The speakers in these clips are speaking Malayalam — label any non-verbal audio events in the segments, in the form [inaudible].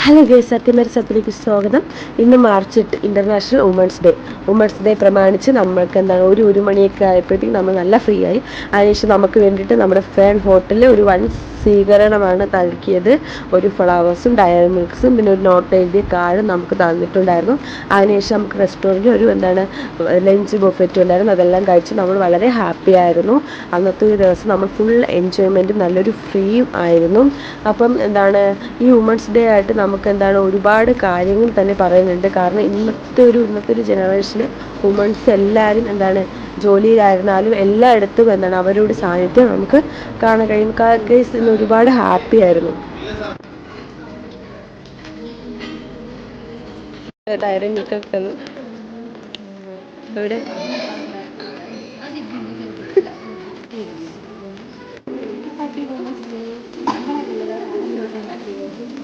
ഹലോ ഗേസ് സത്യമേരി സത്തിലേക്ക് സ്വാഗതം. ഇന്ന് മാർച്ച് എട്ട് international women's day women's day പ്രമാണിച്ച് നമ്മൾക്ക് എന്താണ് ഒരു ഒരു മണിയൊക്കെ ആയപ്പോഴത്തേക്കും നമ്മൾ നല്ല ഫ്രീ ആയി. അതിനുശേഷം നമുക്ക് വേണ്ടിയിട്ട് നമ്മുടെ ഫാൻ ഹോട്ടലിൽ ഒരു വൻ സ്വീകരണമാണ് നൽകിയത്. ഒരു ഫ്ലവേഴ്സും ഡയറി മിൽക്സും പിന്നെ ഒരു നോട്ട് എഴുതിയ കാർഡും നമുക്ക് തന്നിട്ടുണ്ടായിരുന്നു. അതിനുശേഷം നമുക്ക് റെസ്റ്റോറന്റിൽ ഒരു എന്താണ് ലഞ്ച് ബുഫറ്റും ഉണ്ടായിരുന്നു. അതെല്ലാം കഴിച്ച് നമ്മൾ വളരെ ഹാപ്പി ആയിരുന്നു. അന്നത്തെ ഒരു ദിവസം നമ്മൾ ഫുൾ എൻജോയ്മെന്റും നല്ലൊരു ഫ്രീയും ആയിരുന്നു. അപ്പം എന്താണ് ഈ വുമൻസ് ഡേ ആയിട്ട് നമുക്ക് എന്താണ് ഒരുപാട് കാര്യങ്ങൾ തന്നെ പറയുന്നുണ്ട്. കാരണം ഇന്നത്തെ ഒരു ഇന്നത്തെ ഒരു ജനറേഷന് വുമൺസ് എല്ലാവരും എന്താണ് ജോലിയിലായിരുന്നാലും എല്ലായിടത്തും എന്താണ് അവരുടെ സാന്നിധ്യം നമുക്ക് കാണാൻ കഴിയും. കേസ് ഇന്ന് ഒരുപാട് ഹാപ്പി ആയിരുന്നു.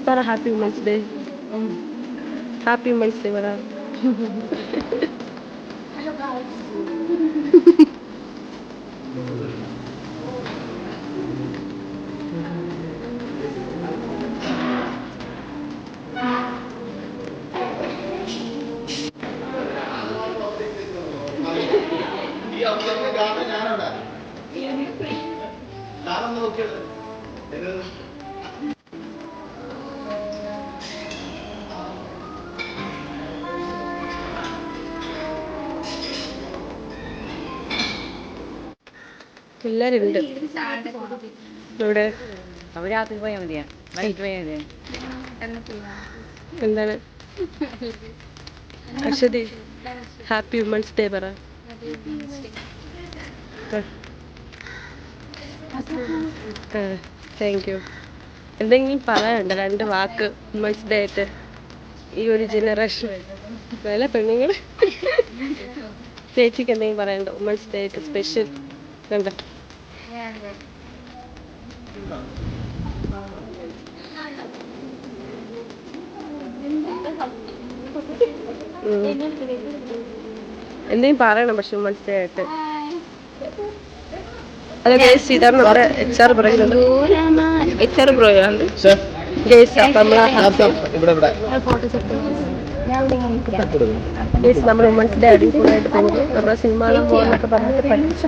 പറ happy women's day happy women's day പറ. [laughs] എല്ലാരും ഉണ്ട് ഇവിടെ? രാത്രി പോയാൽ മതിയാ. വൈകിട്ട് പോയാൽ എന്താണ്? അശ്വതി ഹാപ്പി വിമൻസ് ഡേ പറ. താങ്ക് യു എന്തെങ്കിലും പറയാനുണ്ടോ? രണ്ട് വാക്ക് വിമൻസ് ഡേ ആയിട്ട്. ഈ ഒരു ജനറേഷൻ അല്ല പെണ്ണുങ്ങൾ ചേച്ചിക്ക് എന്തെങ്കിലും പറയാനുണ്ടോ? വിമൻസ് ഡേ ആയിട്ട് സ്പെഷ്യൽ കണ്ട? എന്തെങ്കിലും പറയണം പക്ഷെ മനസ്സിലായിട്ട്. അതെ ഗേസ് ഇതാണ് നമ്മുടെ എച്ച് ആർ പറയുന്നുണ്ട് എച്ച് ആർ ഗേസ് നമ്മളെ ഗേസ് നമ്മുടെ വുമൻസ് ഡേ അടിപൊളിയായിട്ട് പോകുന്നു നമ്മുടെ സിനിമ പോകുന്നൊക്കെ പറഞ്ഞിട്ട് പഠിച്ചു.